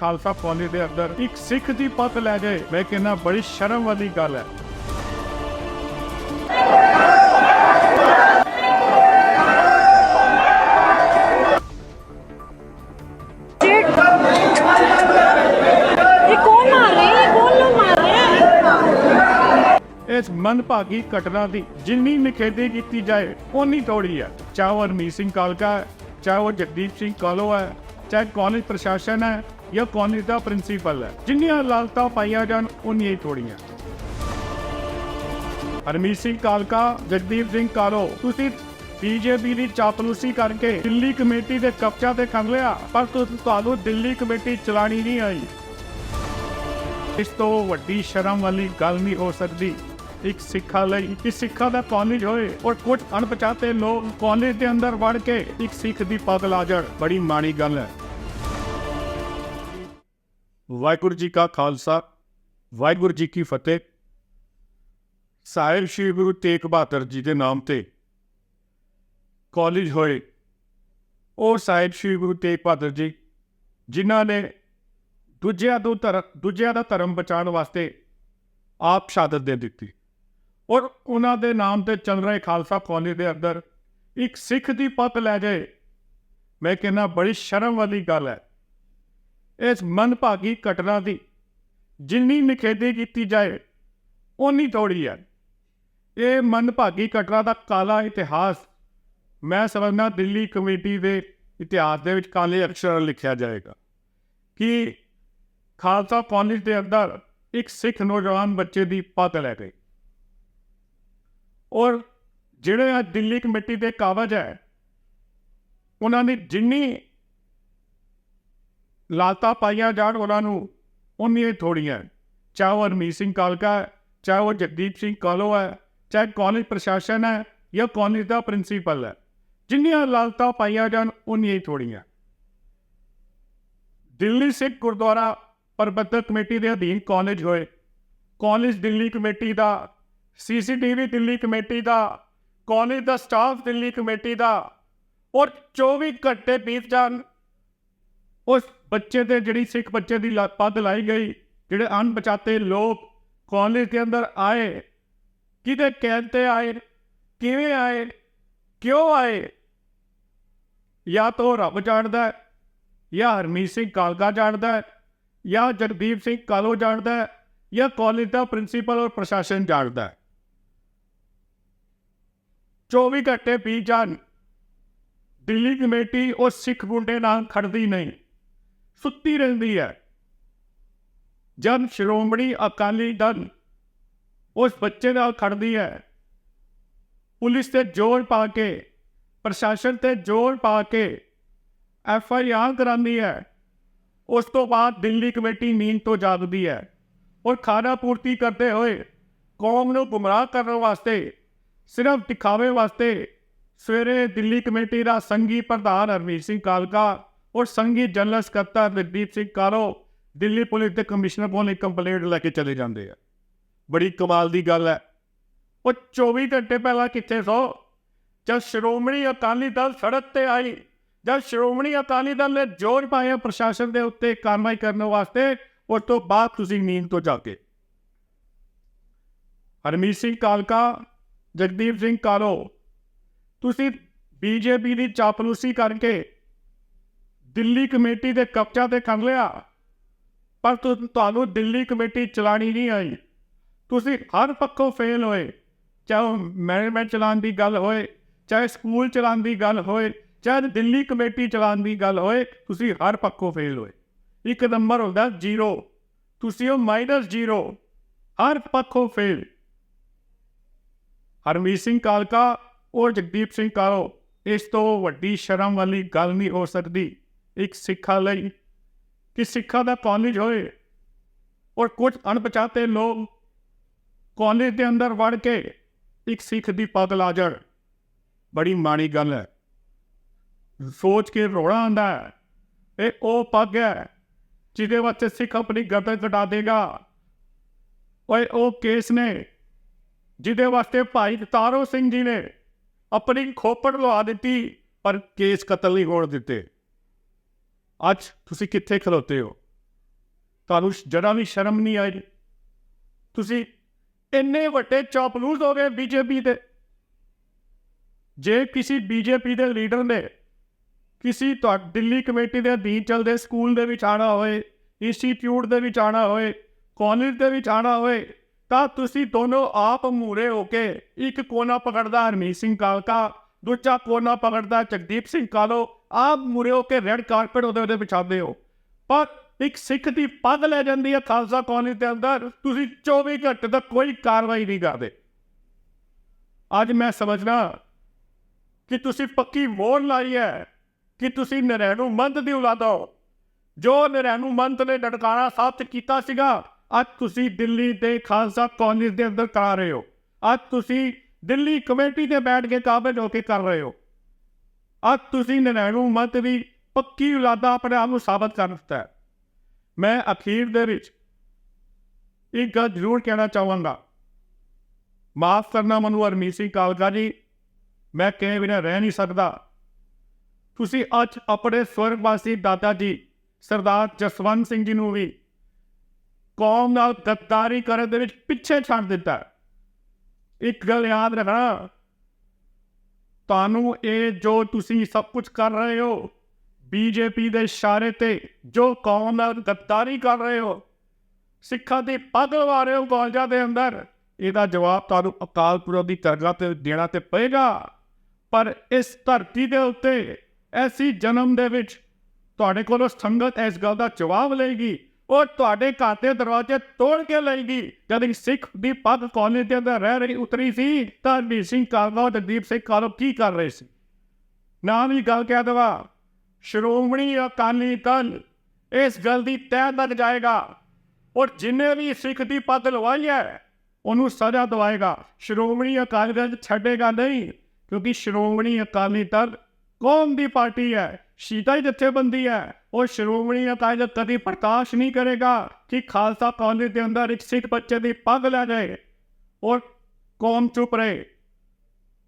Khalsa college ਦੇ ਅੰਦਰ ਇੱਕ ਸਿੱਖ ਦੀ ਪਤ ਲੈ ਗਏ ਮੈਂ ਕਹਿੰਦਾ ਬੜੀ ਸ਼ਰਮ ਵਾਲੀ ਗੱਲ ਹੈ। ਇਸ ਮਨਭਾਗੀ ਘਟਨਾ ਦੀ ਜਿੰਨੀ ਨਿਖੇਧੀ ਕੀਤੀ ਜਾਏ ਉਨੀ ਥੋੜੀ ਹੈ। ਚਾਹੇ ਉਹ ਅਰਮੀਤ ਸਿੰਘ ਕਾਲਕਾ ਚਾਹੇ ਉਹ ਜਗਦੀਪ ਸਿੰਘ ਕਾਲੋ ਹੈ ਚਾਹੇ ਕਾਲਜ ਪ੍ਰਸ਼ਾਸਨ ਹੈ ਜਾਂ ਕਾਲਜ ਦਾ ਪ੍ਰਿੰਸੀਪਲ ਹੈ। ਜਿੰਨੀਆਂ ਲਾਲਤਾਂ ਪਾਈਆਂ ਜਾਣ, ਉਨੀਆਂ ਹੀ ਥੋੜੀਆਂ ਹਰਮੀਤ ਸਿੰਘ ਕਾਲਕਾ, ਜਗਦੀਪ ਸਿੰਘ ਕਾਲੋ, ਤੁਸੀਂ ਬੀਜੇਪੀ ਦੀ ਚਾਪਲੂਸੀ ਕਰਕੇ ਦਿੱਲੀ ਕਮੇਟੀ ਦੇ ਕਬਜ਼ਾ ਤੇ ਕਰ ਲਿਆ, ਪਰ ਤੁਹਾਨੂੰ ਦਿੱਲੀ ਕਮੇਟੀ ਚਲਾਣੀ ਨਹੀਂ ਆਈ। ਇਸ ਤੋਂ ਵੱਡੀ ਸ਼ਰਮ ਵਾਲੀ ਗੱਲ ਨਹੀਂ ਹੋ ਸਕਦੀ। ਇੱਕ ਸਿੱਖਾਂ ਲਈ ਕਿ ਸਿੱਖਾਂ ਦਾ ਕਾਲਜ ਹੋਏ ਔਰ ਕੁਝ ਅਣਪਛਾਤੇ ਲੋਕ ਕਾਲਜ ਦੇ ਅੰਦਰ ਵੜ ਕੇ ਇੱਕ ਸਿੱਖ ਦੀ ਪੱਗ ਲਾ ਜਾਣ, ਬੜੀ ਮਾੜੀ ਗੱਲ ਹੈ। ਵਾਹਿਗੁਰੂ ਜੀ ਕਾ ਖਾਲਸਾ, ਵਾਹਿਗੁਰੂ ਜੀ ਕੀ ਫਤਿਹ। ਸਾਹਿਬ ਸ਼੍ਰੀ ਗੁਰੂ ਤੇਗ ਬਹਾਦਰ ਜੀ ਦੇ ਨਾਮ ਤੇ ਕਾਲਜ ਹੋਏ ਉਹ ਸਾਹਿਬ ਸ਼੍ਰੀ ਗੁਰੂ ਤੇਗ ਬਹਾਦਰ ਜੀ, ਜਿਨ੍ਹਾਂ ਨੇ ਦੂਜਿਆਂ ਤੋਂ ਧਰਮ ਦੂਜਿਆਂ ਦਾ ਧਰਮ ਬਚਾਉਣ ਵਾਸਤੇ ਆਪ ਸ਼ਹਾਦਤ ਦੇ ਦਿੱਤੀ। ਔਰ ਉਹਨਾਂ ਦੇ ਨਾਮ ਤੇ ਚੱਲ ਰਹੇ ਖਾਲਸਾ ਕਾਲਜ ਦੇ ਅੰਦਰ ਇੱਕ ਸਿੱਖ ਦੀ ਪੱਤ ਲੈ ਜਾਏ। ਮੈਂ ਕਹਿੰਦਾ ਬੜੀ ਸ਼ਰਮ ਵਾਲੀ ਗੱਲ ਹੈ। ਇਸ ਮਨਭਾਗੀ ਘਟਨਾ ਦੀ ਜਿੰਨੀ ਨਿਖੇਧੀ ਕੀਤੀ ਜਾਏ ਉਨੀ ਥੋੜੀ ਹੈ। ਇਹ ਮਨਭਾਗੀ ਘਟਨਾ ਦਾ ਕਾਲਾ ਇਤਿਹਾਸ ਮੈਂ ਸਮਝਦਾ ਦਿੱਲੀ ਕਮੇਟੀ ਦੇ ਇਤਿਹਾਸ ਦੇ ਵਿੱਚ ਕਾਲੇ ਅਕਸ਼ਰਾਂ ਲਿਖਿਆ ਜਾਏਗਾ ਕਿ ਖਾਲਸਾ ਕਾਲਜ ਦੇ ਅੰਦਰ ਇੱਕ ਸਿੱਖ ਨੌਜਵਾਨ ਬੱਚੇ ਦੀ ਪਤ ਲੈ ਗਈ ਔਰ ਜਿਹੜੇ ਆ ਦਿੱਲੀ ਕਮੇਟੀ ਦੇ ਕਾਗਜ਼ ਹੈ, ਉਹਨਾਂ ਦੀ ਜਿੰਨੀ ਲਾਲਤਾ ਪਾਈਆਂ ਜਾਣ ਉਹਨਾਂ ਨੂੰ। ਉਨੀਆਂ ਥੋੜੀਆਂ ਚਾਹੇ ਉਹ ਹਰਮੀਤ ਸਿੰਘ ਕਾਲਕਾ ਹੈ ਚਾਹੇ ਉਹ ਜਗਦੀਪ ਸਿੰਘ ਕਾਲੋ ਹੈ ਚਾਹੇ ਕਾਲਜ ਪ੍ਰਸ਼ਾਸਨ ਹੈ ਜਾਂ ਕਾਲਜ ਦਾ ਪ੍ਰਿੰਸੀਪਲ ਹੈ ਜਿੰਨੀਆਂ ਲਾਲਤਾ ਪਾਈਆਂ ਜਾਣ, ਉਨੀਆਂ ਹੀ ਥੋੜੀਆਂ ਦਿੱਲੀ ਸਿੱਖ ਗੁਰਦੁਆਰਾ ਪ੍ਰਬੰਧਕ ਕਮੇਟੀ ਦੇ ਅਧੀਨ ਕਾਲਜ ਹੋਏ। ਕਾਲਜ ਦਿੱਲੀ ਕਮੇਟੀ ਦਾ, ਸੀਸੀਟੀਵੀ ਦਿੱਲੀ ਕਮੇਟੀ ਦਾ, ਕਾਲਜ ਦਾ ਸਟਾਫ ਦਿੱਲੀ ਕਮੇਟੀ ਦਾ। ਔਰ 24 ਘੰਟੇ ਬੀਤ ਜਾਣ ਉਸ ਬੱਚੇ ਤੇ ਜਿਹੜੀ ਸਿੱਖ ਬੱਚੇ ਦੀ ਲਾ- ਪੱਦ ਲਾਈ ਗਈ, ਜਿਹੜੇ ਅਣਪਛਾਤੇ ਲੋਕ ਕਾਲਜ ਦੇ ਅੰਦਰ ਆਏ, ਕਿਹਦੇ ਕਹਿਣ ਤੇ ਆਏ, ਕਿਵੇਂ ਆਏ, ਕਿਉਂ ਆਏ? ਜਾਂ ਤਾਂ ਉਹ ਰੱਬ ਜਾਣਦਾ ਹੈ, ਜਾਂ ਹਰਮੀਤ ਸਿੰਘ ਕਾਲਕਾ ਜਾਣਦਾ ਹੈ, ਜਾਂ ਜਗਦੀਪ ਸਿੰਘ ਕਾਲੋ ਜਾਣਦਾ ਹੈ, ਜਾਂ ਕਾਲਜ ਦਾ ਪ੍ਰਿੰਸੀਪਲ ਔਰ ਪ੍ਰਸ਼ਾਸਨ ਜਾਣਦਾ ਹੈ। 24 ਘੰਟੇ ਬੀਤ ਜਾਣ, ਦਿੱਲੀ ਕਮੇਟੀ ਉਹ ਸਿੱਖ ਮੁੰਡੇ ਨਾਲ ਖੜਦੀ ਨਹੀਂ। ਸੁੱਤੀ ਰਹਿੰਦੀ ਹੈ। ਜਦ ਸ਼੍ਰੋਮਣੀ ਅਕਾਲੀ ਦਲ ਉਸ ਬੱਚੇ ਨਾਲ ਖੜਦੀ ਹੈ। ਪੁਲਿਸ ਤੇ ਜ਼ੋਰ ਪਾ ਕੇ, ਪ੍ਰਸ਼ਾਸਨ ਤੇ ਜ਼ੋਰ ਪਾ ਕੇ ਐਫ ਆਈ ਆਰ ਕਰਾਉਂਦੀ ਹੈ। ਉਸ ਤੋਂ ਬਾਅਦ ਦਿੱਲੀ ਕਮੇਟੀ ਨੀਂਦ ਤੋਂ ਜਾਗਦੀ ਹੈ ਔਰ ਖਾਣਾ ਪੂਰਤੀ ਕਰਦੇ ਹੋਏ ਕੌਮ ਨੂੰ ਗੁੰਮਰਾਹ ਕਰਨ ਵਾਸਤੇ, ਸਿਰਫ ਦਿਖਾਵੇ ਵਾਸਤੇ ਸਵੇਰੇ ਦਿੱਲੀ ਕਮੇਟੀ ਦਾ ਸੰਗੀ ਪ੍ਰਧਾਨ ਹਰਮੀਤ ਸਿੰਘ ਕਾਲਕਾ ਔਰ ਸੰਗੀ ਜਨਰਲ ਸਕੱਤਰ ਜਗਦੀਪ ਸਿੰਘ ਕਾਰੋ ਦਿੱਲੀ ਪੁਲਿਸ ਦੇ ਕਮਿਸ਼ਨਰ ਕੋਲ ਇੱਕ ਕੰਪਲੇਂਟ ਲੈ ਕੇ ਚਲੇ ਜਾਂਦੇ ਆ। ਬੜੀ ਕਮਾਲ ਦੀ ਗੱਲ ਹੈ। ਉਹ 24 ਘੰਟੇ ਪਹਿਲਾਂ ਕਿੱਥੇ ਸੋ? ਜਦ ਸ਼੍ਰੋਮਣੀ ਅਕਾਲੀ ਦਲ ਸੜਕ ਤੇ ਆਈ, ਜਦ ਸ਼੍ਰੋਮਣੀ ਅਕਾਲੀ ਦਲ ਨੇ ਜ਼ੋਰ ਪਾਇਆ ਪ੍ਰਸ਼ਾਸਨ ਦੇ ਉੱਤੇ ਕਾਰਵਾਈ ਕਰਨ ਵਾਸਤੇ, ਉਸ ਤੋਂ ਬਾਅਦ ਤੁਸੀਂ ਨੀਂਦ ਤੋਂ ਜਾਗੇ ਹਰਮੀਤ ਸਿੰਘ ਕਾਲਕਾ, ਜਗਦੀਪ ਸਿੰਘ ਕਾਲੋ ਤੁਸੀਂ ਬੀਜੇਪੀ ਦੀ ਚਾਪਲੂਸੀ ਕਰਕੇ ਦਿੱਲੀ ਕਮੇਟੀ ਦੇ ਕਬਜ਼ਾ ਤੇ ਕਰ ਲਿਆ। ਪਰ ਤੁਹਾਨੂੰ ਦਿੱਲੀ ਕਮੇਟੀ ਚਲਾਣੀ ਨਹੀਂ ਆਈ। ਤੁਸੀਂ ਹਰ ਪੱਖੋਂ ਫੇਲ ਹੋਏ। ਚਾਹੇ ਮੈਨੇਜਮੈਂਟ ਚਲਾਉਣ ਦੀ ਗੱਲ ਹੋਏ, ਚਾਹੇ ਸਕੂਲ ਚਲਾਉਣ ਦੀ ਗੱਲ ਹੋਏ, ਚਾਹੇ ਦਿੱਲੀ ਕਮੇਟੀ ਚਲਾਉਣ ਦੀ ਗੱਲ ਹੋਏ, ਤੁਸੀਂ ਹਰ ਪੱਖੋਂ ਫੇਲ ਹੋਏ। ਇੱਕ ਨੰਬਰ ਹੁੰਦਾ ਜ਼ੀਰੋ ਤੁਸੀਂ ਉਹ ਮਾਈਨਸ ਜ਼ੀਰੋ ਹਰ ਪੱਖੋਂ ਫੇਲ ਹਰਮੀਤ ਸਿੰਘ ਕਾਲਕਾ ਔਰ ਜਗਦੀਪ ਸਿੰਘ ਕਾਲੋ। ਇਸ ਤੋਂ ਵੱਡੀ ਸ਼ਰਮ ਵਾਲੀ ਗੱਲ ਨਹੀਂ ਹੋ ਸਕਦੀ। ਇੱਕ ਸਿੱਖਾਂ ਲਈ ਕਿ ਸਿੱਖਾਂ ਦਾ ਕਾਲਜ ਹੋਏ ਔਰ ਕੁਝ ਅਣਪਛਾਤੇ ਲੋਕ ਕਾਲਜ ਦੇ ਅੰਦਰ ਵੜ ਕੇ ਇੱਕ ਸਿੱਖ ਦੀ ਪੱਗ ਲਾ ਜਾਣ ਬੜੀ ਮਾੜੀ ਗੱਲ ਹੈ। ਸੋਚ ਕੇ ਰੋਣਾ ਆਉਂਦਾ ਹੈ। ਇਹ ਉਹ ਪੱਗ ਹੈ ਜਿਹਦੇ ਵਾਸਤੇ ਸਿੱਖ ਆਪਣੀ ਗਰਦਨ ਕਟਾ ਦੇਗਾ। ਓਏ, ਉਹ ਕੇਸ ਨੇ ਜਿਹਦੇ ਵਾਸਤੇ ਭਾਈ ਤਾਰੋ ਸਿੰਘ ਜੀ ਨੇ ਆਪਣੀ ਖੋਪੜ ਲਵਾ ਦਿੱਤੀ, ਪਰ ਕੇਸ ਕਤਲ ਨਹੀਂ ਹੋਣ ਦਿੱਤੇ। ਅੱਜ ਤੁਸੀਂ ਕਿੱਥੇ ਖਲੋਤੇ ਹੋ? ਤੁਹਾਨੂੰ ਜਰਾ ਵੀ ਸ਼ਰਮ ਨਹੀਂ ਆਈ? ਤੁਸੀਂ ਇੰਨੇ ਵੱਡੇ ਚਾਪਲੂਸ ਹੋ ਗਏ ਬੀਜੇਪੀ ਦੇ। ਜੇ ਕਿਸੇ ਬੀਜੇਪੀ ਦੇ ਲੀਡਰ ਨੇ ਕਿਸੇ ਤੁਹਾ, ਦਿੱਲੀ ਕਮੇਟੀ ਦੇ ਅਧੀਨ ਚੱਲਦੇ ਸਕੂਲ ਦੇ ਵਿੱਚ ਆਣਾ ਹੋਏ, ਇੰਸਟੀਚਿਊਟ ਦੇ ਵਿੱਚ ਆਣਾ ਹੋਏ, ਕਾਲਜ ਦੇ ਵਿੱਚ ਆਣਾ ਹੋਏ, ਤਾਂ ਤੁਸੀਂ ਦੋਨੋਂ ਆਪ ਮੂਰੇ ਹੋ ਕੇ ਇੱਕ ਕੋਨਾ ਪਕੜਦਾ ਹਰਮੀਤ ਸਿੰਘ ਕਾਲਕਾ, ਦੂਜਾ ਕੋਨਾ ਪਕੜਦਾ ਜਗਦੀਪ ਸਿੰਘ ਕਾਲੋ ਆਪ ਮੂਰੇ ਹੋ ਕੇ ਰੈੱਡ ਕਾਰਪੇਟ ਉਹਦੇ ਉਹਦੇ ਵਿਛਾਉਂਦੇ ਹੋ। ਪਰ ਇੱਕ ਸਿੱਖ ਦੀ ਪੱਗ ਲੈ ਜਾਂਦੀ ਹੈ ਖਾਲਸਾ ਕਾਲਜ ਦੇ ਅੰਦਰ, ਤੁਸੀਂ 24 ਘੰਟੇ ਤੱਕ ਕੋਈ ਕਾਰਵਾਈ ਨਹੀਂ ਕਰਦੇ। ਅੱਜ ਮੈਂ ਸਮਝਣਾ ਕਿ ਤੁਸੀਂ ਪੱਕੀ ਮੋਹਰ ਲਾਈ ਹੈ ਕਿ ਤੁਸੀਂ ਨਰੈਣੂ ਮੰਤ ਦੀ ਔਲਾਦ ਹੋ। ਜੋ ਨਰੈਣੂ ਮੰਤ ਨੇ ਨਨਕਾਣਾ ਸਾਬਤ ਕੀਤਾ ਸੀਗਾ, ਅੱਜ ਤੁਸੀਂ ਦਿੱਲੀ ਦੇ ਖਾਲਸਾ ਕਾਲਜ ਦੇ ਅੰਦਰ ਕਰਾ ਰਹੇ ਹੋ। ਅੱਜ ਤੁਸੀਂ ਦਿੱਲੀ ਕਮੇਟੀ ਤੇ ਬੈਠ ਕੇ ਕਾਬਲ ਹੋ ਕੇ ਕਰ ਰਹੇ ਹੋ। ਅੱਜ ਤੁਸੀਂ ਨਰੈਣੂ ਮੰਤ ਦੀ ਪੱਕੀ ਔਲਾਦਾ ਆਪਣੇ ਆਪ ਨੂੰ ਸਾਬਤ ਕਰ ਦਿੱਤਾ ਹੈ। ਮੈਂ ਅਖੀਰ ਦੇ ਵਿੱਚ ਇੱਕ ਗੱਲ ਜ਼ਰੂਰ ਕਹਿਣਾ ਚਾਹਾਂਗਾ। ਮਾਫ ਕਰਨਾ ਮਨੂੰ ਹਰਮੀਤ ਸਿੰਘ ਕਾਲਕਾ ਜੀ, ਮੈਂ ਕਹੇ ਬਿਨਾਂ ਰਹਿ ਨਹੀਂ ਸਕਦਾ। ਤੁਸੀਂ ਅੱਜ ਆਪਣੇ ਸਵਰਗਵਾਸੀ ਦਾਦਾ ਜੀ, ਸਰਦਾਰ ਜਸਵੰਤ ਸਿੰਘ ਜੀ ਨੂੰ ਵੀ ਕੌਮ ਨਾਲ ਗੱਦਾਰੀ ਕਰਨ ਦੇ ਵਿੱਚ ਪਿੱਛੇ ਛੱਡ ਦਿੱਤਾ ਇੱਕ ਗੱਲ ਯਾਦ ਰੱਖਣਾ ਤੁਹਾਨੂੰ ਇਹ ਜੋ ਤੁਸੀਂ ਸਭ ਕੁਝ ਕਰ ਰਹੇ ਹੋ ਬੀਜੇਪੀ ਦੇ ਇਸ਼ਾਰੇ ਤੇ ਜੋ ਕੌਮ ਨਾਲ ਗੱਦਾਰੀ ਕਰ ਰਹੇ ਹੋ, ਸਿੱਖਾਂ ਦੀ ਪੱਗ ਲਵਾ ਰਹੇ ਹੋ ਕਾਲਜਾਂ ਦੇ ਅੰਦਰ, ਇਹਦਾ ਜਵਾਬ ਤੁਹਾਨੂੰ ਅਕਾਲ ਪੁਰਖ ਦੀ ਦਰਗਾਹ ਤੇ ਦੇਣਾ ਤੇ ਪਏਗਾ। ਪਰ ਇਸ ਧਰਤੀ ਦੇ ਉੱਤੇ ਐਸੀ ਜਨਮ ਦੇ ਵਿੱਚ ਤੁਹਾਡੇ ਕੋਲੋਂ ਸੰਗਤ ਇਸ ਗੱਲ ਦਾ ਜਵਾਬ ਲਏਗੀ ਉਹ ਤੁਹਾਡੇ ਘਰ ਦੇ ਦਰਵਾਜ਼ੇ ਤੋੜ ਕੇ ਲਏਗੀ ਜਦ ਸਿੱਖ ਦੀ ਪੱਗ ਕਾਲਜ ਦੇ ਅੰਦਰ ਰਹਿ ਰਹੀ ਉਤਰੀ ਸੀ, ਤਾਂ ਹਰਮੀਤ ਸਿੰਘ ਕਾਲਵਾ ਤੇ ਦੀਪ ਸਿੰਘ ਕਾਲੋ ਕੀ ਕਰ ਰਹੇ ਸੀ? ਨਾਲ ਹੀ ਗੱਲ ਕਹਿ ਦਵਾ। ਸ਼੍ਰੋਮਣੀ ਅਕਾਲੀ ਦਲ ਇਸ ਗੱਲ ਦੀ ਤੈਅ ਤੱਕ ਜਾਏਗਾ ਔਰ ਜਿੰਨੇ ਵੀ ਸਿੱਖ ਦੀ ਪੱਗ ਲਵਾਈ ਹੈ, ਉਹਨੂੰ ਸਜ਼ਾ ਦਵਾਏਗਾ। ਸ਼੍ਰੋਮਣੀ ਅਕਾਲੀ ਦਲ ਛੱਡੇਗਾ ਨਹੀਂ, ਕਿਉਂਕਿ ਸ਼੍ਰੋਮਣੀ ਅਕਾਲੀ ਦਲ ਕੌਮ ਦੀ ਪਾਰਟੀ ਹੈ। ਸ਼ੀਤਾ ਹੀ ਜਥੇਬੰਦੀ ਹੈ, ਉਹ ਸ਼੍ਰੋਮਣੀ ਅਕਾਲੀ ਦਲ ਕਦੀ ਪ੍ਰਕਾਸ਼ ਨਹੀਂ ਕਰੇਗਾ ਕਿ ਖਾਲਸਾ ਕਾਲਜ ਦੇ ਅੰਦਰ ਇੱਕ ਸਿੱਖ ਬੱਚੇ ਦੀ ਪੱਗ ਲੈ ਜਾਏ ਔਰ ਕੌਮ ਚੁੱਪ ਰਹੇ।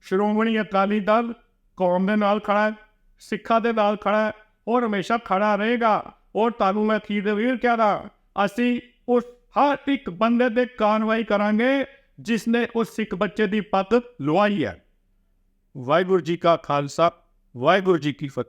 ਸ਼੍ਰੋਮਣੀ ਅਕਾਲੀ ਦਲ ਕੌਮ ਦੇ ਨਾਲ ਖੜਾ ਹੈ, ਸਿੱਖਾਂ ਦੇ ਨਾਲ ਖੜਾ ਹੈ ਔਰ ਹਮੇਸ਼ਾ ਖੜਾ ਰਹੇਗਾ। ਔਰ ਤੁਹਾਨੂੰ ਮੈਂ ਅਖੀਰ ਦੇ ਵੀਰ ਕਹਦਾ ਅਸੀਂ ਉਸ ਹਰ ਇੱਕ ਬੰਦੇ ਤੇ ਕਾਰਵਾਈ ਕਰਾਂਗੇ ਜਿਸ ਨੇ ਉਸ ਸਿੱਖ ਬੱਚੇ ਦੀ ਪੱਗ ਲਵਾਈ ਹੈ। ਵਾਹਿਗੁਰੂ ਜੀ ਕਾ ਖਾਲਸਾ, ਵਾਹਿਗੁਰੂ ਜੀ ਕੀ ਫਤਿਹ।